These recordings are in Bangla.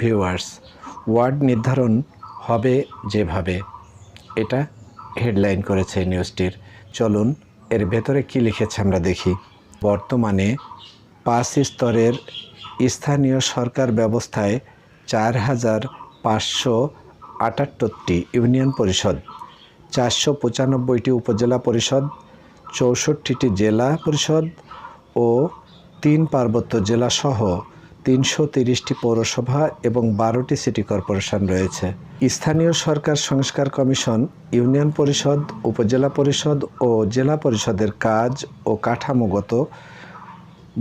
ভিউয়ার্স ওয়ার্ড নির্ধারণ হবে যেভাবে। এটা হেডলাইন করেছে নিউজটির চলুন, এর ভেতরে কি লিখেছে আমরা দেখি। বর্তমানে পাঁচ স্তরের স্থানীয় সরকার ব্যবস্থায় চার হাজার পাঁচশো আটাত্তরটি ইউনিয়ন পরিষদ, চারশো পঁচানব্বইটি উপজেলা পরিষদ, চৌষট্টিটি জেলা পরিষদ ও তিন পার্বত্য জেলাসহ তিনশো তিরিশটি পৌরসভা এবং বারোটি সিটি কর্পোরেশন রয়েছে। স্থানীয় সরকার সংস্কার কমিশন, ইউনিয়ন পরিষদ, উপজেলা পরিষদ ও জেলা পরিষদের কাজ ও কাঠামোগত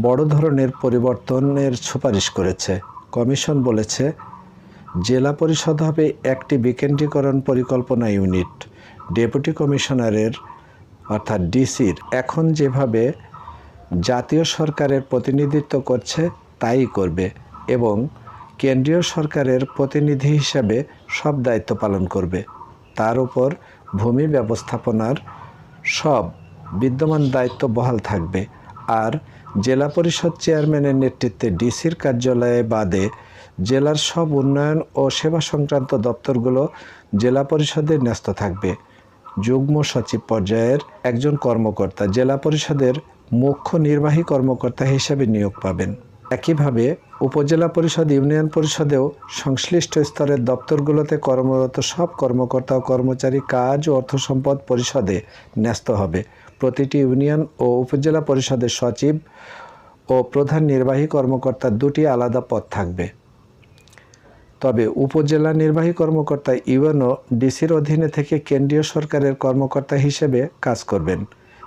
বড় ধরনের পরিবর্তনের সুপারিশ করেছে। কমিশন বলেছে, জেলা পরিষদ হবে একটি বিকেন্দ্রীকরণ পরিকল্পনা ইউনিট। ডেপুটি কমিশনারের অর্থাৎ ডিসির এখন যেভাবে জাতীয় সরকারের প্রতিনিধিত্ব করছে তাই করবে এবং কেন্দ্রীয় সরকারের প্রতিনিধি হিসাবে সব দায়িত্ব পালন করবে। তার উপর ভূমি ব্যবস্থাপনার সব বিদ্যমান দায়িত্ব বহাল থাকবে। আর জেলা পরিষদ চেয়ারম্যানের নেতৃত্বে ডিসির কার্যালয়ে বাদে জেলার সব উন্নয়ন ও সেবা সংক্রান্ত দপ্তরগুলো জেলা পরিষদে ন্যস্ত থাকবে। যুগ্ম সচিব পর্যায়ের একজন কর্মকর্তা জেলা পরিষদের মুখ্য নির্বাহী কর্মকর্তা হিসেবে নিয়োগ পাবেন। একইভাবে উপজেলা পরিষদ, ইউনিয়ন পরিষদেও সংশ্লিষ্ট স্তরের দপ্তরগুলোতে কর্মরত সব কর্মকর্তা ও কর্মচারী কাজ ও অর্থ সম্পদ পরিষদে ন্যস্ত হবে। প্রতিটি ইউনিয়ন ও উপজেলা পরিষদের সচিব ও প্রধান নির্বাহী কর্মকর্তার দুটি আলাদা পদ থাকবে। তবে উপজেলা নির্বাহী কর্মকর্তা ইউএনও ডিসির অধীনে থেকে কেন্দ্রীয় সরকারের কর্মকর্তা হিসেবে কাজ করবেন।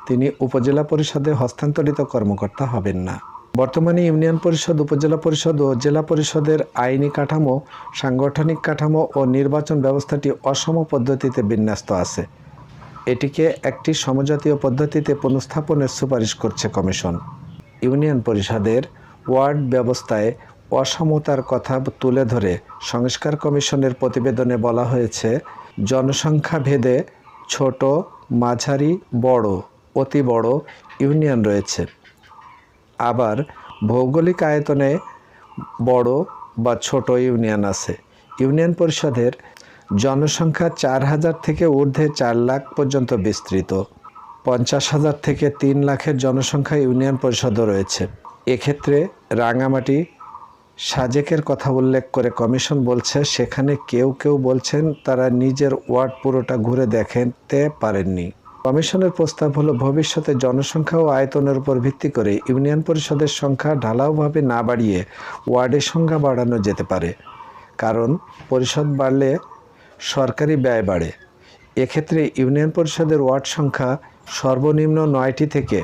তিনি উপজেলা পরিষদে হস্তান্তরিত কর্মকর্তা হবেন না। বর্তমানে ইউনিয়ন পরিষদ, উপজেলা পরিষদ ও জেলা পরিষদের আইনি কাঠামো, সাংগঠনিক কাঠামো ও নির্বাচন ব্যবস্থাটি অসম পদ্ধতিতে বিন্যস্ত আছে। এটিকে একটি সমজাতীয় পদ্ধতিতে পুনঃস্থাপনের সুপারিশ করছে কমিশন। ইউনিয়ন পরিষদের ওয়ার্ড ব্যবস্থায় অসমতার কথা তুলে ধরে সংস্কার কমিশনের প্রতিবেদনে বলা হয়েছে, জনসংখ্যা ভেদে ছোট, মাঝারি, বড়, অতি বড় ইউনিয়ন রয়েছে। আবার ভৌগোলিক আয়তনে বড় বা ছোট ইউনিয়ন আছে। ইউনিয়ন পরিষদের জনসংখ্যা চার হাজার থেকে ঊর্ধ্বে চার লাখ পর্যন্ত বিস্তৃত। পঞ্চাশ হাজার থেকে তিন লাখের জনসংখ্যা ইউনিয়ন পরিষদও রয়েছে। এক্ষেত্রে রাঙামাটি সাজেকের কথা উল্লেখ করে কমিশন বলছে, সেখানে কেউ কেউ বলছেন তারা নিজের ওয়ার্ড পুরোটা ঘুরে দেখতে পারেননি। কমিশনের প্রস্তাব হলো ভবিষ্যতে জনসংখ্যা ও আয়তনের উপর ভিত্তি করে ইউনিয়ন পরিষদের সংখ্যা ঢালাওভাবে না বাড়িয়ে ওয়ার্ডের সংখ্যা বাড়ানো যেতে পারে। কারণ পরিষদ বাড়লে সরকারি ব্যয় বাড়ে। এক্ষেত্রে ইউনিয়ন পরিষদের ওয়ার্ড সংখ্যা সর্বনিম্ন নয়টি থেকে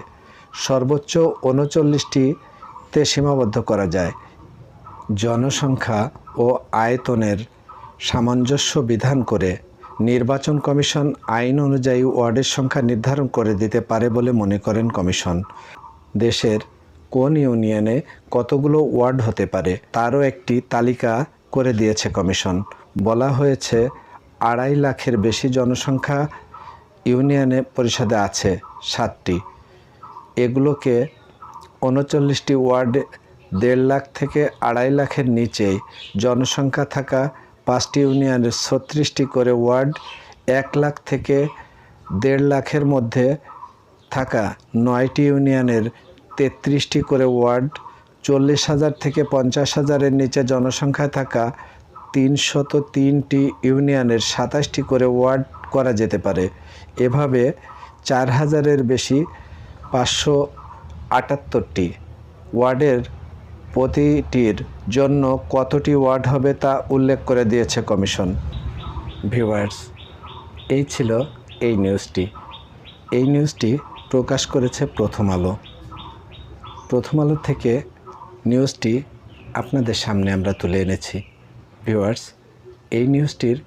সর্বোচ্চ উনচল্লিশটিতে সীমাবদ্ধ করা যায়। জনসংখ্যা ও আয়তনের সামঞ্জস্য বিধান করে নির্বাচন কমিশন আইন অনুযায়ী ওয়ার্ডের সংখ্যা নির্ধারণ করে দিতে পারে বলে মনে করেন কমিশন। দেশের কোন ইউনিয়নে কতগুলো ওয়ার্ড হতে পারে তারও একটি তালিকা করে দিয়েছে কমিশন। বলা হয়েছে, আড়াই লাখের বেশি জনসংখ্যা ইউনিয়নে পরিষদে আছে সাতটি। এগুলোকে উনচল্লিশটি ওয়ার্ড দেড় লাখ থেকে আড়াই লাখের নিচেই জনসংখ্যা থাকা পাঁচটি ইউনিয়নের ছত্রিশটি করে ওয়ার্ড এক লাখ থেকে দেড় লাখের মধ্যে থাকা নয়টি ইউনিয়নের তেত্রিশটি করে ওয়ার্ড চল্লিশ হাজার থেকে পঞ্চাশ হাজারের নিচে জনসংখ্যা থাকা তিনশত তিনটি ইউনিয়নের সাতাশটি করে ওয়ার্ড করা যেতে পারে। এভাবে চার হাজারের বেশি পাঁচশো আটাত্তরটি ওয়ার্ডের প্রতিটির জন্য কতটি ওয়ার্ড হবে তা উল্লেখ করে দিয়েছে কমিশন। ভিউয়ার্স, এই ছিল এই নিউজটি। এই নিউজটি প্রকাশ করেছে প্রথম আলো। প্রথম আলো থেকে নিউজটি আপনাদের সামনে আমরা তুলে এনেছি। ভিউয়ার্স, এই নিউজটির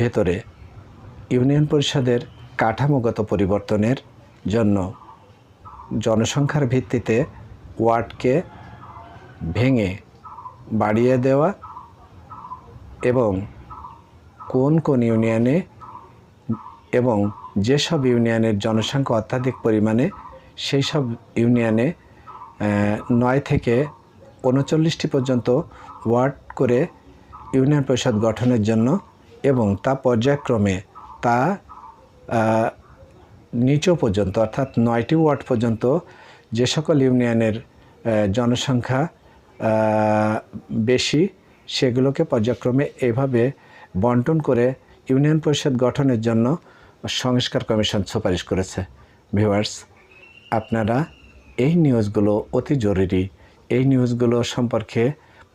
ভেতরে ইউনিয়ন পরিষদের কাঠামোগত পরিবর্তনের জন্য জনসংখ্যার ভিত্তিতে ওয়ার্ডকে ভেঙে বাড়িয়ে দেওয়া এবং কোন কোন ইউনিয়নে এবং যেসব ইউনিয়নের জনসংখ্যা অত্যাধিক পরিমাণে সেই সব ইউনিয়নে নয় থেকে উনচল্লিশটি পর্যন্ত ওয়ার্ড করে ইউনিয়ন পরিষদ গঠনের জন্য এবং তা পর্যায়ক্রমে তা নিচু পর্যন্ত অর্থাৎ নয়টি ওয়ার্ড পর্যন্ত যে সকল ইউনিয়নের জনসংখ্যা বেশি, সেগুলোকে পর্যায়ক্রমে এভাবে বন্টন করে ইউনিয়ন পরিষদ গঠনের জন্য সংস্কার কমিশন সুপারিশ করেছে। ভিউয়ার্স, আপনারা এই নিউজগুলো অতি জরুরি। এই নিউজগুলো সম্পর্কে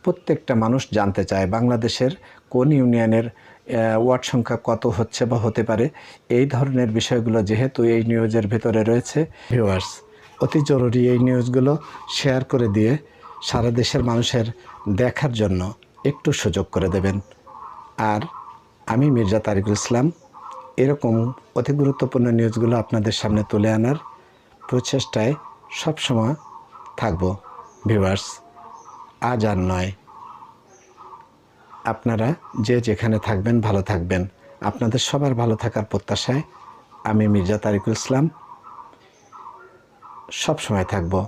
প্রত্যেকটা মানুষ জানতে চায় বাংলাদেশের কোন ইউনিয়নের ওয়ার্ড সংখ্যা কত হচ্ছে বা হতে পারে। এই ধরনের বিষয়গুলো যেহেতু এই নিউজের ভিতরে রয়েছে, ভিউয়ার্স, অতি জরুরি এই নিউজগুলো শেয়ার করে দিয়ে সারা দেশের মানুষের দেখার জন্য একটু সুযোগ করে দেবেন। আর আমি মির্জা তারিকুল ইসলাম। এরকম অতি গুরুত্বপূর্ণ নিউজগুলো আপনাদের সামনে তুলে আনার প্রচেষ্টায় সবসময় থাকব, ভিউয়ার্স। আজ আর নয়। আপনারা যে যেখানে থাকবেন, ভালো থাকবেন। আপনাদের সবার ভালো থাকার প্রত্যাশায় আমি মির্জা তারিকুল ইসলাম সবসময় থাকব।